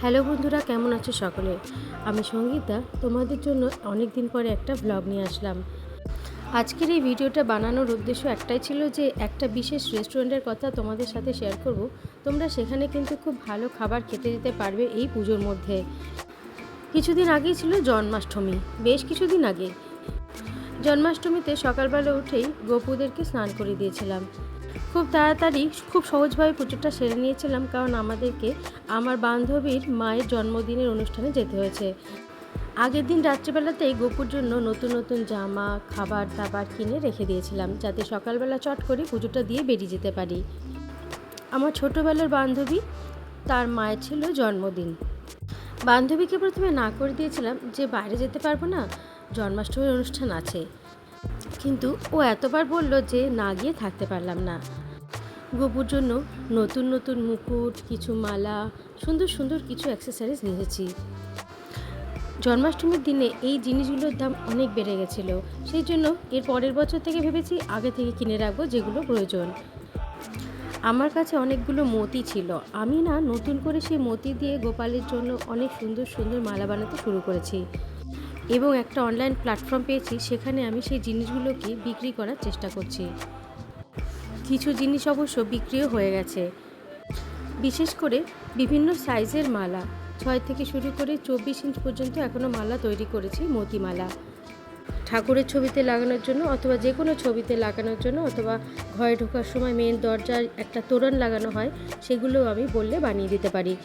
Hello বন্ধুরা, কেমন আছো সকলে? আমি সঙ্গীতা। তোমাদের জন্য অনেক দিন পরে একটা ব্লগ নিয়ে আসলাম। আজকের এই ভিডিওটা বানানোর উদ্দেশ্য একটাই ছিল যে, একটা বিশেষ রেস্টুরেন্টের কথা তোমাদের সাথে শেয়ার করব। তোমরা সেখানে কিন্তু খুব ভালো খাবার খেতে যেতে পারবে এই পুজোর মধ্যে। কিছুদিন আগেই ছিল জন্মাষ্টমী, বেশ কিছুদিন আগে। জন্মাষ্টমীতে সকালবেলা উঠেই গোপুদেরকে স্নান করে দিয়েছিলাম। খুব তাড়াতাড়ি, খুব সহজভাবে পুজোটা সেরে নিয়েছিলাম কারণ আমাদেরকে আমার বান্ধবীর মায়ের জন্মদিনের অনুষ্ঠানে যেতে হয়েছে। আগের দিন রাত্রিবেলাতেই গোপুর জন্য নতুন নতুন জামা, খাবার, দাবার কিনে রেখে দিয়েছিলাম যাতে সকালবেলা চট করে পুজোটা দিয়ে বেরিয়ে যেতে পারি। আমার ছোটোবেলার বান্ধবী, তার মায়ের ছিল জন্মদিন। বান্ধবীকে প্রথমে না করে দিয়েছিলাম যে বাইরে যেতে পারব না, জন্মাষ্টমীর অনুষ্ঠান আছে। কিন্তু ও এতবার বলল যে না গিয়ে থাকতে পারলাম না। গোপুর জন্য নতুন নতুন মুকুট, কিছু মালা, সুন্দর সুন্দর কিছু অ্যাক্সেসরিজ নিয়েছি। জন্মাষ্টমীর দিনে এই জিনিসগুলোর দাম অনেক বেড়ে গেছিল। সেই জন্য এর পরের বছর থেকে ভেবেছি আগে থেকে কিনে রাখব যেগুলো প্রয়োজন। আমার কাছে অনেকগুলো মতি ছিল। আমি না নতুন করে সেই মতি দিয়ে গোপালের জন্য অনেক সুন্দর সুন্দর মালা বানাতে শুরু করেছি। এবং একটা অনলাইন প্ল্যাটফর্ম পেয়েছি, সেখানে আমি সেই জিনিসগুলোকে বিক্রি করার চেষ্টা করছি। কিছু জিনিস অবশ্য বিক্রিও হয়ে গেছে। বিশেষ করে বিভিন্ন সাইজের মালা। ছয় থেকে শুরু করে চব্বিশ ইঞ্চ পর্যন্ত এখনও মালা তৈরি করেছি মতিমালা ঠাকুরের ছবিতে লাগানোর জন্য অথবা যে কোনো ছবিতে লাগানোর জন্য অথবা ঘরে ঢোকার সময় মেন দরজার একটা তোরণ লাগানো হয়, সেগুলো আমি বললে বানিয়ে দিতে পারি।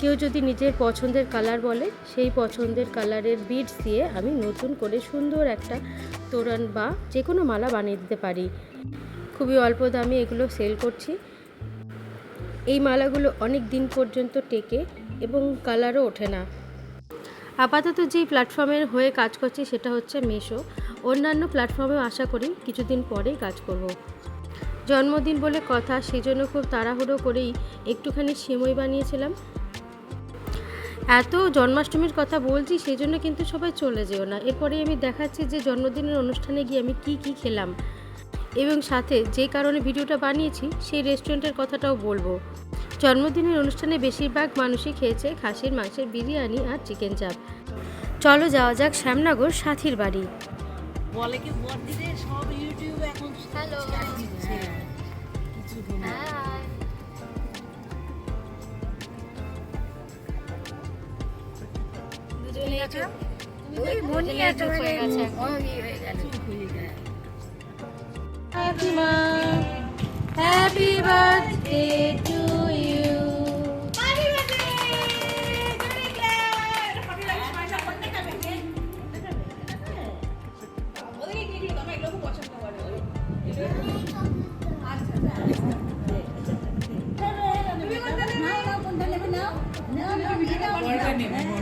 কেউ যদি নিজের পছন্দের কালার বলে, সেই পছন্দের কালারের বিডস দিয়ে আমি নতুন করে সুন্দর একটা তোরণ বা যে কোনো মালা বানিয়ে দিতে পারি। খুবই অল্প দামে এগুলো সেল করছি। এই মালাগুলো অনেক দিন পর্যন্ত টেকে এবং কালারও ওঠে না। আপাতত যেই প্ল্যাটফর্মের হয়ে কাজ করছি সেটা হচ্ছে মেশো অন্যান্য প্ল্যাটফর্মেও আশা করি কিছুদিন পরেই কাজ করব। জন্মদিন বলে কথা সেই জন্য খুব তাড়াহুড়ো করেই একটুখানি সিমই বানিয়েছিলাম। এত জন্মাষ্টমীর কথা বলছি সেই জন্য কিন্তু সবাই চলে যেও না। এরপরে আমি দেখাচ্ছি যে জন্মদিনের অনুষ্ঠানে গিয়ে আমি কি কি খেলাম। এবং সাথে যে কারণে ভিডিওটা বানিয়েছি সেই রেস্টুরেন্টের কথাটাও বলব। জন্মদিনের অনুষ্ঠানে বেশিরভাগ মানুষই খেয়েছে খাসির মাংসের বিরিয়ানি আর চিকেন চাপ। চলো যাওয়া যাক শ্যামনগর সাথীর বাড়ি। বলে কি বর্দিদের সব ইউটিউবে এখন Hello. chat দিচ্ছে। কিছু দিন ওই মনি একেবারে Happy birthday. Happy birthday to you. Happy birthday. No, no, no, no.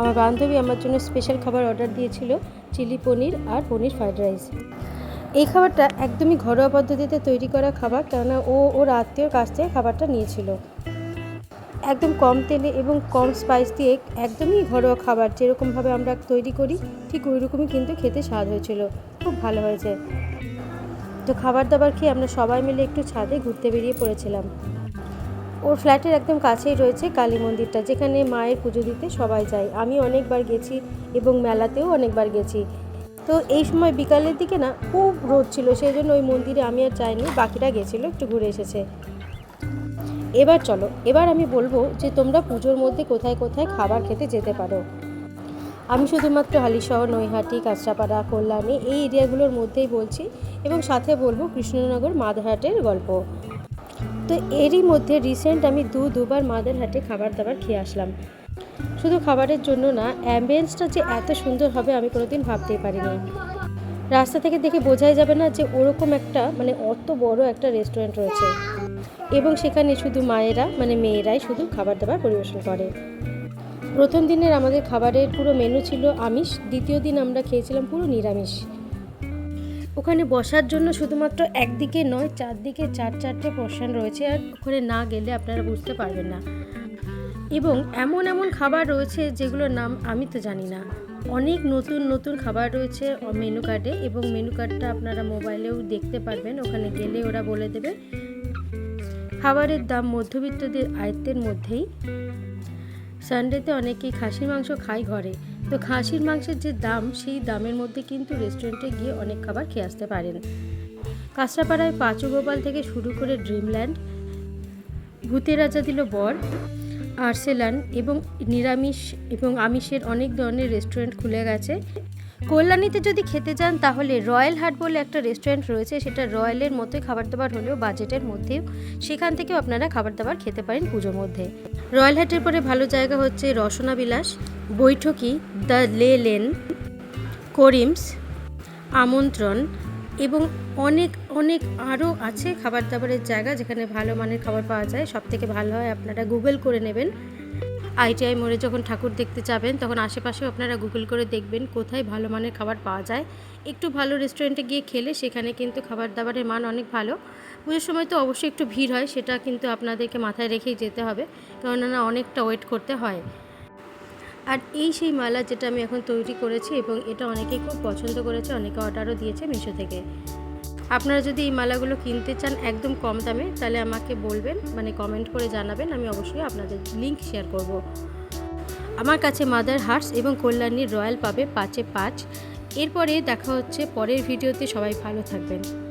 আমার বান্ধবী আমার জন্য স্পেশাল খাবার অর্ডার দিয়েছিল, চিলি পনির আর পনির ফ্রাইড রাইস এই খাবারটা একদমই ঘরোয়া পদ্ধতিতে তৈরি করা খাবার, কেননা ও, ওর আত্মীয়র কাছ থেকে খাবারটা নিয়েছিল। একদম কম তেলে এবং কম স্পাইস দিয়ে একদমই ঘরোয়া খাবার যেরকমভাবে আমরা তৈরি করি, ঠিক ওই রকমই কিন্তু খেতে স্বাদ হয়েছিল। খুব ভালো হয়েছে। তো খাবার দাবার খেয়ে আমরা সবাই মিলে একটু ছাদে ঘুরতে বেরিয়ে পড়েছিলাম। ওর ফ্ল্যাটের একদম কাছেই রয়েছে কালী মন্দিরটা, যেখানে মায়ের পুজো দিতে সবাই যায়। আমি অনেকবার গেছি এবং মেলাতেও অনেকবার গেছি। তো এই সময় বিকালের দিকে না, খুব রোদ ছিল সেই জন্য ওই মন্দিরে আমি আর যাইনি, বাকিরা গেছিল, একটু ঘুরে এসেছে। এবার চলো, এবার আমি বলব যে তোমরা পুজোর মধ্যে কোথায় কোথায় খাবার খেতে যেতে পারো। আমি শুধুমাত্র হালিশহর, নৈহাটি, কাঁচরাপাড়া, কল্যাণী, এই এরিয়াগুলোর মধ্যেই বলছি এবং সাথে বলব কৃষ্ণনগর মাদারহাটের গল্প। তো এরই মধ্যে রিসেন্ট আমি দু, দুবার মাদারহাটে খাবার দাবার খেয়ে আসলাম। শুধু খাবারের জন্য না অ্যাম্বিয়েন্সটা যে এত সুন্দর হবে আমি কোনোদিন ভাবতেই পারিনি। রাস্তা থেকে দেখে বোঝাই যাবে না যে ওরকম একটা মানে অত বড় একটা রেস্টুরেন্ট রয়েছে। এবং সেখানে শুধু মায়েরা মানে মেয়েরাই শুধু খাবার দাবার পরিবেশন করে। প্রথম দিনের আমাদের খাবারের পুরো মেনু ছিল আমিষ, দ্বিতীয় দিন আমরা খেয়েছিলাম পুরো নিরামিষ। ওখানে বসার জন্য শুধুমাত্র একদিকে নয়, চারদিকে চার চারটে পোর্শন রয়েছে আর ওখানে না গেলে আপনারা বুঝতে পারবেন না। এবং এমন এমন খাবার রয়েছে যেগুলোর নাম আমি তো জানি না। অনেক নতুন নতুন খাবার রয়েছে মেনু কার্ডে এবং মেনু কার্ডটা আপনারা মোবাইলেও দেখতে পারবেন। ওখানে গেলে ওরা বলে দেবে। খাবারের দাম মধ্যবিত্তদের আয়ত্তের মধ্যেই। সানডেতে অনেকেই খাসির মাংস খায় ঘরে। তো খাসির মাংসের যে দাম, সেই দামের মধ্যে কিন্তু রেস্টুরেন্টে গিয়ে অনেক খাবার খেয়ে আসতে পারেন। কাঁচরাপাড়ায় পাঁচু গোপাল থেকে শুরু করে ড্রিমল্যান্ড ভূতের রাজা দিল বর, আর্সেলান এবং নিরামিষ এবং আমিষের অনেক ধরনের রেস্টুরেন্ট খুলে গেছে। কল্যাণীতে যদি খেতে যান, তাহলে রয়্যাল হাট বলে একটা রেস্টুরেন্ট রয়েছে। সেটা রয়্যালের মতোই খাবার দাবার হলেও বাজেটের মধ্যেও সেখান থেকেও আপনারা খাবার দাবার খেতে পারেন পুজোর মধ্যে। রয়্যাল হাটের পরে ভালো জায়গা হচ্ছে রসনা বিলাস বৈঠকি, দ্য লে লেন, করিমস, আমন্ত্রণ এবং অনেক অনেক আরও আছে খাবার দাবারের জায়গা যেখানে ভালো মানের খাবার পাওয়া যায়। সব থেকে ভালো হয় আপনারা গুগল করে নেবেন। আইটিআই মোড়ে যখন ঠাকুর দেখতে যাবেন, তখন আশেপাশেও আপনারা গুগল করে দেখবেন কোথায় ভালো মানের খাবার পাওয়া যায়। একটু ভালো রেস্টুরেন্টে গিয়ে খেলে সেখানে কিন্তু খাবার দাবারের মান অনেক ভালো। পুজোর সময় তো অবশ্যই একটু ভিড় হয়, সেটা কিন্তু আপনাদেরকে মাথায় রেখেই যেতে হবে, কেননা অনেকটা ওয়েট করতে হয়। আর এই সেই মালা যেটা আমি এখন তৈরি করেছি এবং এটা অনেকেই খুব পছন্দ করেছে, অনেকে অর্ডারও দিয়েছে মিশো থেকে। আপনারা যদি এই মালাগুলো কিনতে চান একদম কম দামে, তাহলে আমাকে বলবেন মানে কমেন্ট করে জানাবেন, আমি অবশ্যই আপনাদের লিঙ্ক শেয়ার করব। আমার কাছে মাদার হার্টস এবং কল্যাণীর রয়্যাল পাবে পাঁচে পাঁচ। এরপরে দেখা হচ্ছে পরের ভিডিওতে, সবাই ভালো থাকবেন।